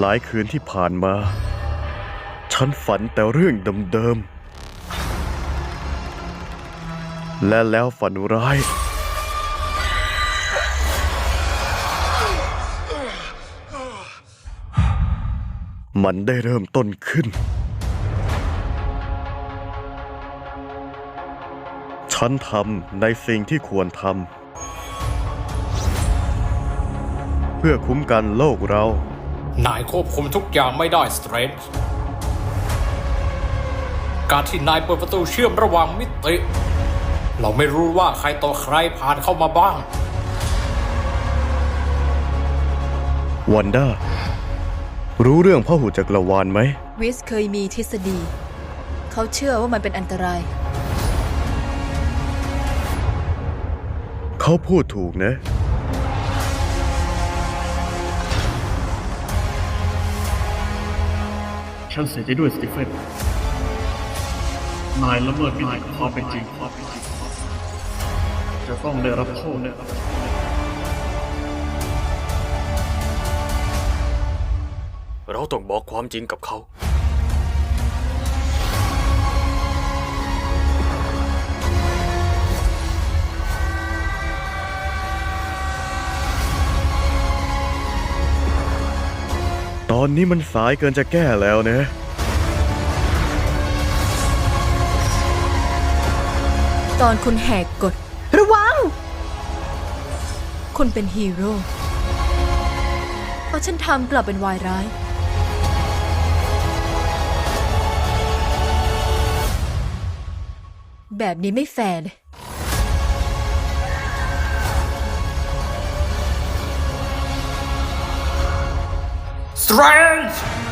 หลายคืนที่ผ่านมา ฉันฝันแต่เรื่องเดิมๆ และแล้วฝันร้าย มันได้เริ่มต้นขึ้น ฉันทำในสิ่งที่ควรทำ เพื่อคุ้มกันโลกเรา นายควบคุมทุกอย่างไม่ได้สเตรนจ์การที่นายเปิดประตูเชื่อมระหว่างมิติ เราไม่รู้ว่าใครต่อใครผ่านเข้ามาบ้างวันด้ารู้เรื่องพหุจักรวาลไหม วิสเคยมีทฤษฎี เขาเชื่อว่ามันเป็นอันตราย เขาพูดถูกนะ ฉันเสียใจด้วยสติเฟนนายละเมิดวินัยของความเป็นจริงจะต้องได้รับโทษได้รับโทษเราต้องบอกความจริงกับเขา ตอนนี้มันสายเกินจะแก้แล้วนะ ตอนคุณแหกกฎระวัง คุณเป็นฮีโร่เพราะฉันทำกลับเป็นวายร้าย แบบนี้ไม่แฟร์เลย strength.